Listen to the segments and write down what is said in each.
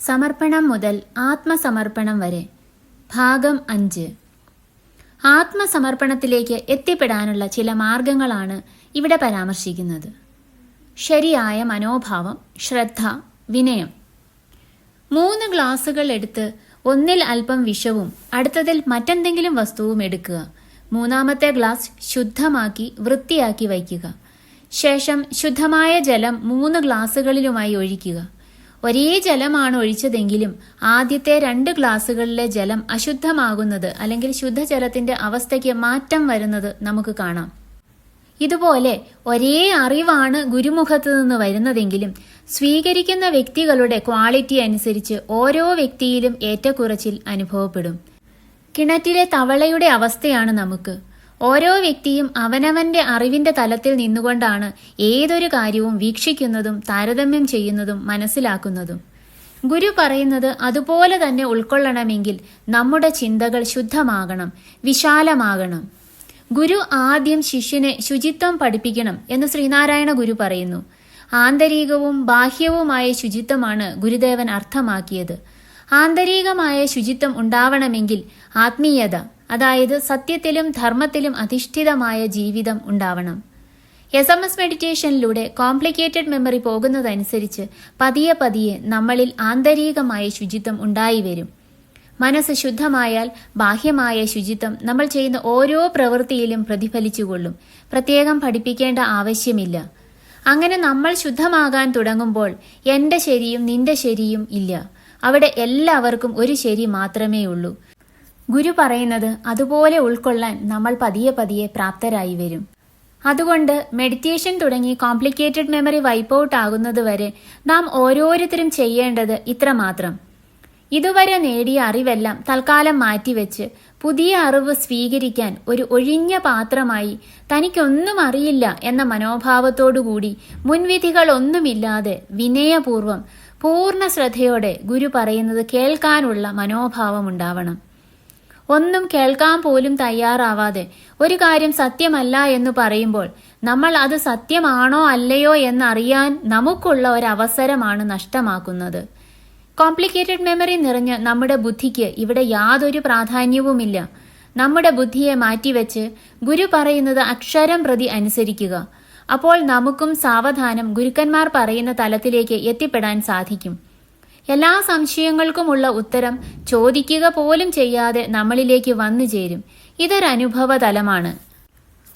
സമർപ്പണം മുതൽ ആത്മസമർപ്പണം വരെ. ഭാഗം അഞ്ച്. ആത്മസമർപ്പണത്തിലേക്ക് എത്തിപ്പെടാനുള്ള ചില മാർഗങ്ങളാണ് ഇവിടെ പരാമർശിക്കുന്നത്. ശരിയായ മനോഭാവം ശ്രദ്ധ വിനയം. മൂന്ന് ഗ്ലാസുകൾ എടുത്ത് ഒന്നിൽ അല്പം വിഷവും അടുത്തതിൽ മറ്റെന്തെങ്കിലും വസ്തുവും എടുക്കുക. മൂന്നാമത്തെ ഗ്ലാസ് ശുദ്ധമാക്കി വൃത്തിയാക്കി വയ്ക്കുക. ശേഷം ശുദ്ധമായ ജലം മൂന്ന് ഗ്ലാസുകളിലുമായി ഒഴിക്കുക. ഒരേ ജലമാണ് ഒഴിച്ചതെങ്കിലും ആദ്യത്തെ രണ്ട് ഗ്ലാസ്സുകളിലെ ജലം അശുദ്ധമാകുന്നത് അല്ലെങ്കിൽ ശുദ്ധജലത്തിന്റെ അവസ്ഥയ്ക്ക് മാറ്റം വരുന്നത് നമുക്ക് കാണാം. ഇതുപോലെ ഒരേ അറിവാണ് ഗുരുമുഖത്ത് നിന്ന് വരുന്നതെങ്കിലും സ്വീകരിക്കുന്ന വ്യക്തികളുടെ ക്വാളിറ്റി അനുസരിച്ച് ഓരോ വ്യക്തിയിലും ഏറ്റക്കുറച്ചിൽ അനുഭവപ്പെടും. കിണറ്റിലെ തവളയുടെ അവസ്ഥയാണ് നമുക്ക്. ഓരോ വ്യക്തിയും അവനവന്റെ അറിവിന്റെ തലത്തിൽ നിന്നുകൊണ്ടാണ് ഏതൊരു കാര്യവും വീക്ഷിക്കുന്നതും താരതമ്യം ചെയ്യുന്നതും മനസ്സിലാക്കുന്നതും. ഗുരു പറയുന്നത് അതുപോലെ തന്നെ ഉൾക്കൊള്ളണമെങ്കിൽ നമ്മുടെ ചിന്തകൾ ശുദ്ധമാകണം വിശാലമാകണം. ഗുരു ആദ്യം ശിഷ്യനെ ശുചിത്വം പഠിപ്പിക്കണം എന്ന് ശ്രീനാരായണ ഗുരു പറയുന്നു. ആന്തരികവും ബാഹ്യവുമായ ശുചിത്വമാണ് ഗുരുദേവൻ അർത്ഥമാക്കിയത്. ആന്തരികമായ ശുചിത്വം ഉണ്ടാവണമെങ്കിൽ ആത്മീയത അതായത് സത്യത്തിലും ധർമ്മത്തിലും അധിഷ്ഠിതമായ ജീവിതം ഉണ്ടാവണം. എസ് എം എസ് മെഡിറ്റേഷനിലൂടെ കോംപ്ലിക്കേറ്റഡ് മെമ്മറി പോകുന്നതനുസരിച്ച് പതിയെ പതിയെ നമ്മളിൽ ആന്തരികമായ ശുചിത്വം ഉണ്ടായി വരും. മനസ്സ് ശുദ്ധമായാൽ ബാഹ്യമായ ശുചിത്വം നമ്മൾ ചെയ്യുന്ന ഓരോ പ്രവൃത്തിയിലും പ്രതിഫലിച്ചുകൊള്ളും. പ്രത്യേകം പഠിപ്പിക്കേണ്ട ആവശ്യമില്ല. അങ്ങനെ നമ്മൾ ശുദ്ധമാകാൻ തുടങ്ങുമ്പോൾ എന്റെ ശരിയും നിന്റെ ശരിയും ഇല്ല. അവിടെ എല്ലാവർക്കും ഒരു ശരി മാത്രമേ ഉള്ളൂ ഗുരു പറയുന്നത് അതുപോലെ ഉൾക്കൊള്ളാൻ നമ്മൾ പതിയെ പതിയെ പ്രാപ്തരായി വരും. അതുകൊണ്ട് മെഡിറ്റേഷൻ തുടങ്ങി കോംപ്ലിക്കേറ്റഡ് മെമ്മറി വൈപ്പ് ഔട്ട് ആകുന്നത് വരെ നാം ഓരോരുത്തരും ചെയ്യേണ്ടത് ഇത്രമാത്രം ഇതുവരെ നേടിയ അറിവെല്ലാം തൽക്കാലം മാറ്റിവെച്ച് പുതിയ അറിവ് സ്വീകരിക്കാൻ ഒരു ഒഴിഞ്ഞ പാത്രമായി തനിക്കൊന്നും അറിയില്ല എന്ന മനോഭാവത്തോടുകൂടി മുൻവിധികളൊന്നുമില്ലാതെ വിനയപൂർവം പൂർണ ശ്രദ്ധയോടെ ഗുരു പറയുന്നത് കേൾക്കാനുള്ള മനോഭാവമുണ്ടാവണം. ഒന്നും കേൾക്കാൻ പോലും തയ്യാറാവാതെ ഒരു കാര്യം സത്യമല്ല എന്ന് പറയുമ്പോൾ നമ്മൾ അത് സത്യമാണോ അല്ലയോ എന്നറിയാൻ നമുക്കുള്ള ഒരു അവസരമാണ് നഷ്ടമാക്കുന്നത്. കോംപ്ലിക്കേറ്റഡ് മെമ്മറി നിറഞ്ഞ നമ്മുടെ ബുദ്ധിക്ക് ഇവിടെ യാതൊരു പ്രാധാന്യവുമില്ല. നമ്മുടെ ബുദ്ധിയെ മാറ്റിവെച്ച് ഗുരു പറയുന്നത് അക്ഷരം പ്രതി അനുസരിക്കുക. അപ്പോൾ നമുക്കും സാവധാനം ഗുരുക്കന്മാർ പറയുന്ന തലത്തിലേക്ക് എത്തിപ്പെടാൻ സാധിക്കും. എല്ലാ സംശയങ്ങൾക്കുമുള്ള ഉത്തരം ചോദിക്കുക പോലും ചെയ്യാതെ നമ്മളിലേക്ക് വന്നു ചേരും. ഇതൊരനുഭവ തലമാണ്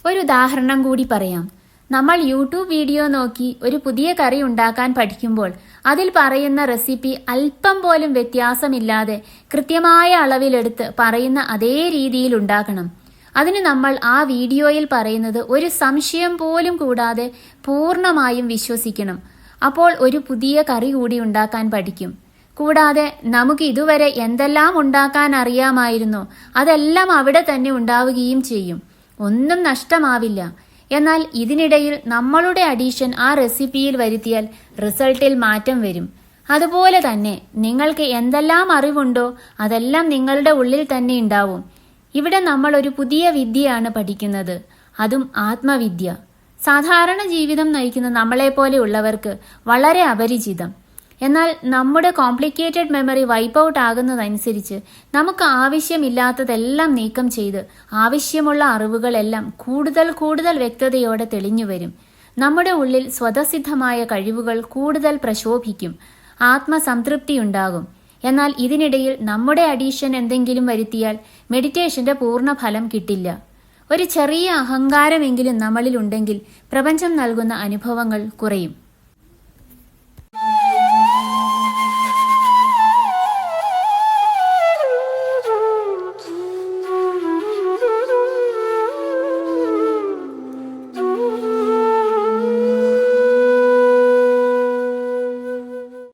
ഒരു ഉദാഹരണം കൂടി പറയാം. നമ്മൾ യൂട്യൂബ് വീഡിയോ നോക്കി ഒരു പുതിയ കറി ഉണ്ടാക്കാൻ പഠിക്കുമ്പോൾ അതിൽ പറയുന്ന റെസിപ്പി അല്പം പോലും വ്യത്യാസമില്ലാതെ കൃത്യമായ അളവിലെടുത്ത് പറയുന്ന അതേ രീതിയിൽ ഉണ്ടാക്കണം അതിന് നമ്മൾ ആ വീഡിയോയിൽ പറയുന്നത് ഒരു സംശയം പോലും കൂടാതെ പൂർണമായും വിശ്വസിക്കണം. അപ്പോൾ ഒരു പുതിയ കറി കൂടി ഉണ്ടാക്കാൻ പഠിക്കും. കൂടാതെ നമുക്ക് ഇതുവരെ എന്തെല്ലാം ഉണ്ടാക്കാൻ അറിയാമായിരുന്നു അതെല്ലാം അവിടെ തന്നെ ഉണ്ടാവുകയും ചെയ്യും. ഒന്നും നഷ്ടമാവില്ല. എന്നാൽ ഇതിനിടയിൽ നമ്മളുടെ അഡീഷൻ ആ റെസിപ്പിയിൽ വരുത്തിയാൽ റിസൾട്ടിൽ മാറ്റം വരും. അതുപോലെ തന്നെ നിങ്ങൾക്ക് എന്തെല്ലാം അറിവുണ്ടോ അതെല്ലാം നിങ്ങളുടെ ഉള്ളിൽ തന്നെ ഉണ്ടാവും. ഇവിടെ നമ്മൾ ഒരു പുതിയ വിദ്യയാണ് പഠിക്കുന്നത്. അതും ആത്മവിദ്യ. സാധാരണ ജീവിതം നയിക്കുന്ന നമ്മളെപ്പോലെയുള്ളവർക്ക് വളരെ അപരിചിതം. എന്നാൽ നമ്മുടെ കോംപ്ലിക്കേറ്റഡ് മെമ്മറി വൈപ്പ് ഔട്ട് ആകുന്നതനുസരിച്ച് നമുക്ക് ആവശ്യമില്ലാത്തതെല്ലാം നീക്കം ചെയ്ത് ആവശ്യമുള്ള അറിവുകളെല്ലാം കൂടുതൽ കൂടുതൽ വ്യക്തതയോടെ തെളിഞ്ഞു വരും. നമ്മുടെ ഉള്ളിൽ സ്വതസിദ്ധമായ കഴിവുകൾ കൂടുതൽ പ്രശോഭിക്കും. ആത്മസംതൃപ്തി ഉണ്ടാകും. എന്നാൽ ഇതിനിടയിൽ നമ്മുടെ അഡീഷൻ എന്തെങ്കിലും വരുത്തിയാൽ മെഡിറ്റേഷന്റെ പൂർണ ഫലം കിട്ടില്ല. ഒരു ചെറിയ അഹങ്കാരമെങ്കിലും നമ്മളിൽ ഉണ്ടെങ്കിൽ പ്രപഞ്ചം നൽകുന്ന അനുഭവങ്ങൾ കുറയും.